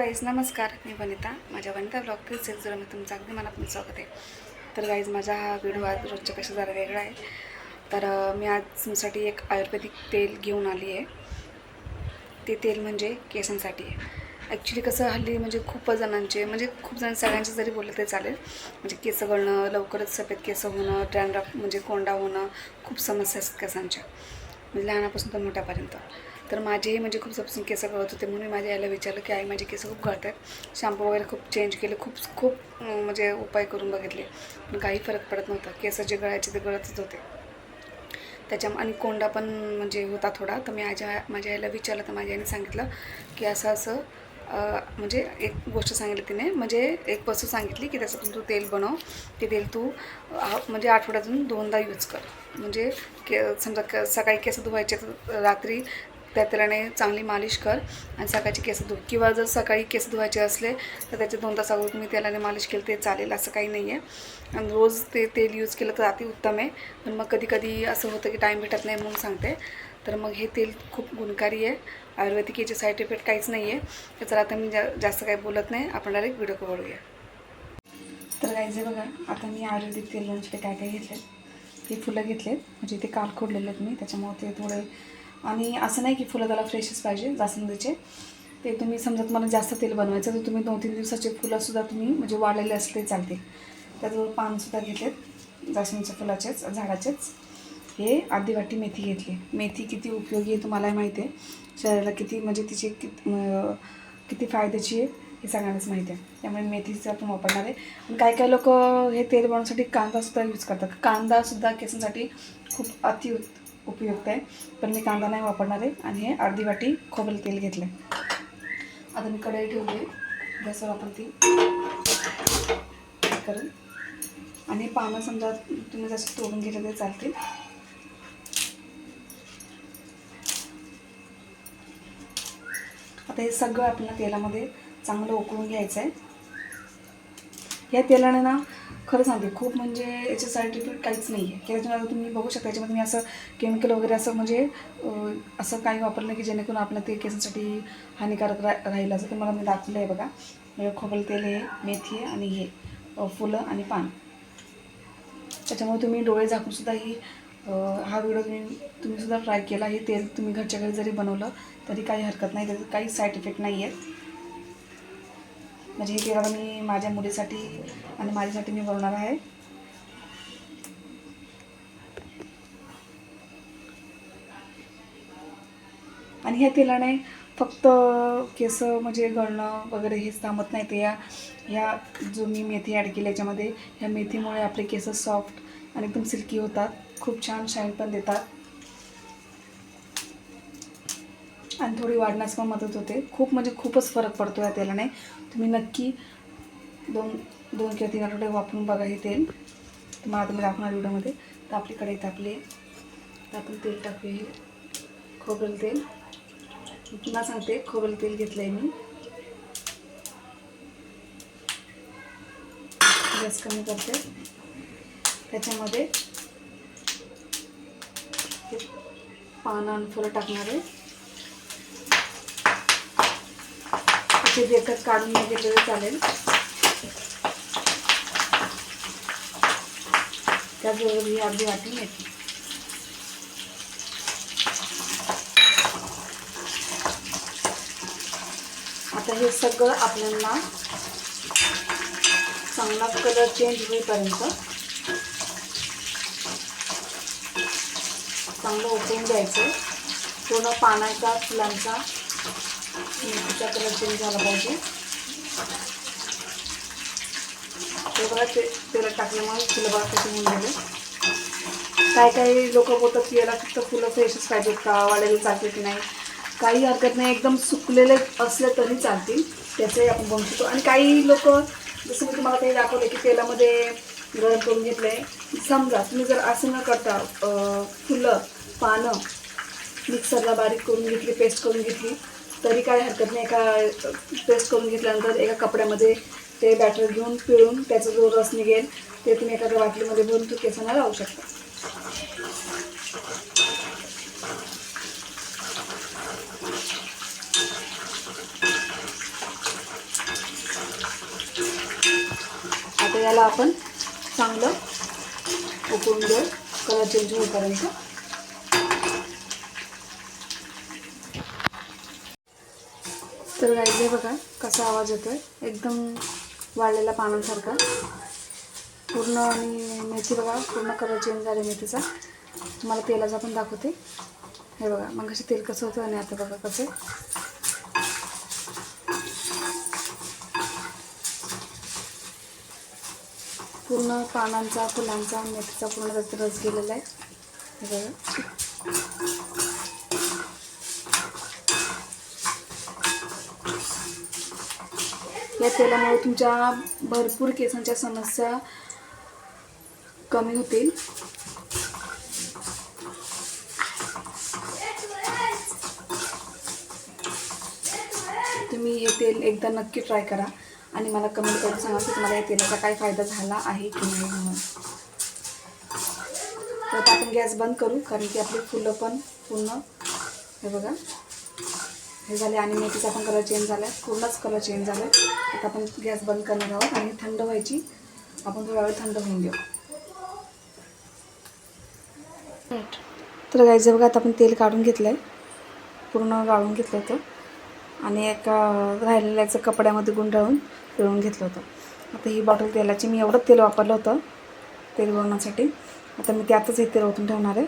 Guys नमस्कार. मी वनिता. माझ्या Vanita blog three six zero मी तुमचं अगदी मनापासून स्वागत आहे. तर गाईज माझा हा व्हिडिओ आज रोजच्यापेक्षा जरा वेगळा आहे. तर मी आज तुमच्यासाठी एक आयुर्वेदिक तेल घेऊन आली आहे. ते तेल म्हणजे केसांसाठी आहे. ॲक्च्युली कसं हल्ली म्हणजे खूप जणांचे म्हणजे खूप जण सगळ्यांचे जरी बोललं तरी चालेल. म्हणजे केस गळणं लवकरच सफेद केस होणं डॅन्ड्रफ म्हणजे कोंडा होणं खूप समस्या असतात केसांच्या. म्हणजे लहानापासून तर मोठ्यापर्यंत. तर माझेही म्हणजे खूप सपसून केस गळत होते म्हणून मी माझ्या आईला विचारलं की आई माझे केस खूप गळत आहेत शॅम्पू वगैरे खूप चेंज केले खूप खूप म्हणजे उपाय करून बघितले. पण काही फरक पडत नव्हता. केस जे गळायचे ते गळतच होते. त्याच्या आणि कोंडा पण म्हणजे होता थोडा. तर मी माझ्या माझ्या आईला विचारलं. तर माझ्या आईने सांगितलं की असं असं म्हणजे एक गोष्ट सांगितली तिने. म्हणजे एक वस्तू सांगितली की त्याच्यातून तू तेल बनव. ते तेल तू म्हणजे आठवड्यातून दोनदा यूज कर. म्हणजे के समजा क सकाळी केस धुवायचे तर रात्री त्या तेलाने चांगली मालिश कर आणि सकाळची केस धु. किंवा जर सकाळी केस धुवायचे असले तर त्याचे दोन तास अगोदर तुम्ही तेलाने मालिश केली ते चालेल असं काही नाही आहे आणि रोज ते तेल यूज केलं तर अति उत्तम आहे. पण मग कधी कधी असं होतं की टाईम भेटत नाही म्हणून सांगते. तर मग हे तेल खूप गुणकारी आहे. आयुर्वेदिक याचे साईड इफेक्ट काहीच नाही आहे तर आता मी जा जास्त काही बोलत नाही. आपण डायरेक्ट व्हिडिओ कळूया तर काय जे बघा आता मी आयुर्वेदिक तेल बनवण्यासाठी काय काय घेतले हे फुलं घेतलेत. म्हणजे ते काल खोडलेले आहेत मी. त्याच्यामुळे ते थोडे आणि असं नाही की फुलं त्याला फ्रेशच पाहिजे जास्वंदीचे. ते तुम्ही समजा तुम्हाला जास्त तेल बनवायचं तर तुम्ही दोन तीन दिवसाचे फुलंसुद्धा तुम्ही म्हणजे वाढलेले असले चालतील त्याजवळ पानसुद्धा घेतलेत जास्वंदीच्या फुलाचेच झाडाचेच. हे अर्धी वाटी मेथी घेतली. मेथी किती उपयोगी आहे तुम्हाला माहिती आहे. शरीराला किती म्हणजे तिची किती किती फायद्याची आहे हे सगळ्यांनाच माहिती आहे. त्यामुळे मेथीचा आपण वापरणार आहे. आणि काही काही लोक हे तेल बनवण्यासाठी कांदासुद्धा यूज करतात. कांदासुद्धा केसांसाठी खूप अति उपयुक्त आहे पण मी कांदा नाही वापरणार आहे आणि हे अर्धी वाटी खोबरेल तेल घेतलं आहे आता मी कढई ठेवली. आहे गॅसवर वापरते. ती आणि पानं समजा तुम्ही जसं तोडून घेतलं तरी चालतील. आता हे सगळं आपल्याला तेलामध्ये चांगलं उकळून घ्यायचं आहे या तेलाने ना खरं सांगते खूप म्हणजे याचे साईड इफेक्ट काहीच नाही आहे की त्याच्यामध्ये तुम्ही बघू शकता याच्यामध्ये मी असं केमिकल वगैरे असं म्हणजे असं काही वापरलं की जेणेकरून आपलं ते केसांसाठी हानिकारक रा राहील असं तुम्हाला मी दाखवलं आहे बघा. म्हणजे खोबरेल तेल हे मेथी आहे आणि हे फुलं आणि पान. त्याच्यामुळे तुम्ही डोळे झाकूनसुद्धा ही हा व्हिडिओ तुम्ही तुम्हीसुद्धा ट्राय केला. हे तेल तुम्ही घरच्या घरी जरी बनवलं तरी काही हरकत नाही. त्याचं काही साईड इफेक्ट नाही आहेत म्हणजे हे तेल मी माझ्या मुलीसाठी आणि माझ्यासाठी मी बनवणार आहे. आणि ह्या तेलाने फक्त केस म्हणजे गळणं वगैरे हेच थांबत नाही ते या ह्या जो मी मेथी ॲड केली याच्यामध्ये ह्या मेथीमुळे आपले केस सॉफ्ट आणि एकदम सिल्की होतात. खूप छान शाईन पण देतात. आणि थोडी वाढण्यास पण मदत होते. खूप म्हणजे खूपच फरक पडतो या तेलाने. तुम्ही नक्की दोन दोन किंवा तीन आठवडे वापरून बघा हे तेल. तुम्हाला आता मी दाखवणार व्हिडिओमध्ये. तर आपली कढई आपले तर आपण तेल टाकूया हे. खोबरेल तेल. पुन्हा सांगते खोबरेल तेल घेतलं आहे मी. गॅस कमी करते. त्याच्यामध्ये पानं आणि फुलं टाकणार आहे. ते देखत काढून नाही घेतलं चालेल. त्याचबरोबर ही अर्धी वाटी येते आता हे सगळं आपल्याला चांगला कलर चेंज होईपर्यंत चांगलं उकळून द्यायचं पूर्ण पानाचा फुलांचा मेथीचा कलर चेंज झाला पाहिजे. ते बघा ते तेलात टाकल्यामुळे फुलं बघा कशी होऊन गेले. काही काही लोक बोलतात की याला फक्त फुलं फ्रेशच पाहिजेत का? वाढायला चालते की नाही? काही हरकत नाही. एकदम सुकलेले असले तरी चालतील. त्याचंही आपण बनवू शकतो. आणि काही लोक जसं मी तुम्हाला काही दाखवलं की तेलामध्ये गरम करून घेतलं आहे समजा तुम्ही जर असं न करता फुलं पानं मिक्सरला बारीक करून घेतली पेस्ट करून घेतली तरी काय हरकत नाही. एका पेस्ट करून घेतल्यानंतर एका कपड्यामध्ये ते बॅटर घेऊन पिळून त्याचा जो रस निघेल ते तुम्ही एखाद्या बाटलीमध्ये भरून तो केसांना लावू शकता. आता याला आपण चांगलं उकळून देऊ कलर चेंज होईपर्यंत. तर गाईज बघा कसा आवाज येतोय. एकदम वाळलेला पानांसारखा. पूर्ण आणि मेथी बघा पूर्ण कलर चेंज झाले मेथीचा. तुम्हाला तेलाचा पण दाखवते. हे बघा मग अशी तेल कसं होतं आणि आता बघा कसं पूर्ण पानांचा फुलांचा मेथीचा पूर्ण रस गेलेला आहे. हे बघा. या तेलामुळे तुमच्या भरपूर केसांच्या समस्या कमी होतील. तुम्ही हे तेल एकदा नक्की ट्राय करा आणि मला कमेंट करून सांगा की तुम्हाला या तेलाचा काय फायदा झाला आहे की नाही म्हणून. तर आपण गॅस बंद करू कारण की आपली फुलं पण पूर्ण हे बघा. हे झाले आणि मेथीचा पण कलर चेंज झाला आहे पूर्णच कलर चेंज झाला आहे आता आपण गॅस बंद करणार आहोत आणि थंड व्हायची. आपण थोडा वेळ थंड होऊन देऊ तर गायचं बघा आता आपण तेल काढून घेतलं आहे पूर्ण गाळून घेतलं होतं. आणि एका राहिलेल्याचं कपड्यामध्ये गुंडाळून पिळून घेतलं होतं. आता ही बॉटल तेलाची मी एवढंच तेल वापरलं होतं तेल बनवण्यासाठी आता मी त्यातच हे तेल ओतून ठेवणार आहे.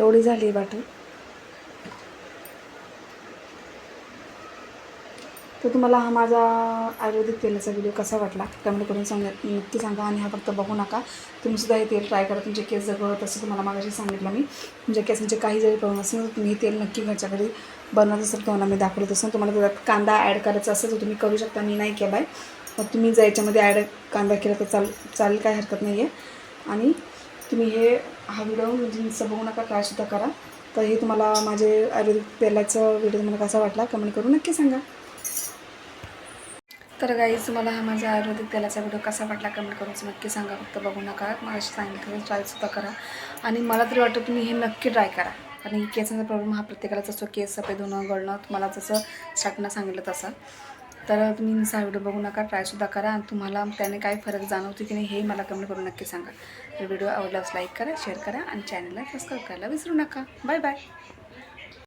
एवढी झाली आहे बाटल. तर तुम्हाला हा माझा आयुर्वेदिक तेलाचा व्हिडिओ कसा वाटला कमेंट करून सांगा नक्की सांगा आणि हा फक्त बघू नका. तुम्हीसुद्धा हे तेल ट्राय करा तुमचे केस जगवत असं तुम्हाला मागाशी सांगितलं मी. तुमच्या केसांचे काही जरी प्रॉब्लेम असेल तर तुम्ही हे तेल नक्की घरच्या घरी बनवत असेल तुम्हाला मी दाखवत असेल तुम्हाला त्यात कांदा ॲड करायचा असेल तर तुम्ही करू शकता मी नाही केला आहे मग तुम्ही जर याच्यामध्ये ॲड कांदा केला तर चाल चालेल काही हरकत नाही आहे आणि तुम्ही हे हा व्हिडिओ म्हणजे बघू नका ट्रायसुद्धा करा. तर हे तुम्हाला माझे आयुर्वेदिक तेलाचं व्हिडिओ तुम्हाला कसा वाटला कमेंट करून नक्की सांगा. तर गाईज तुम्हाला हा माझा आयुर्वेदिक तेलाचा व्हिडिओ कसा वाटला कमेंट करून नक्की सांगा. फक्त बघू नका माझ्याशी सांगितलं ट्रायसुद्धा करा. आणि मला तरी वाटतं तुम्ही हे नक्की ट्राय करा. कारण केसांचा प्रॉब्लेम हा प्रत्येकाला असतो केस सफेद होणं गळणं तुम्हाला जसं छाटणं सांगितलं तसं. तर तुम्ही नुसता व्हिडिओ बघू नका ट्रायसुद्धा करा आणि तुम्हाला त्याने काय फरक जाणवते की नाही हे मला कमेंट करून नक्की सांगा. तर व्हिडिओ आवडल्यास लाईक करा शेअर करा आणि चॅनलला सबस्क्राईब करायला विसरू नका. Bye bye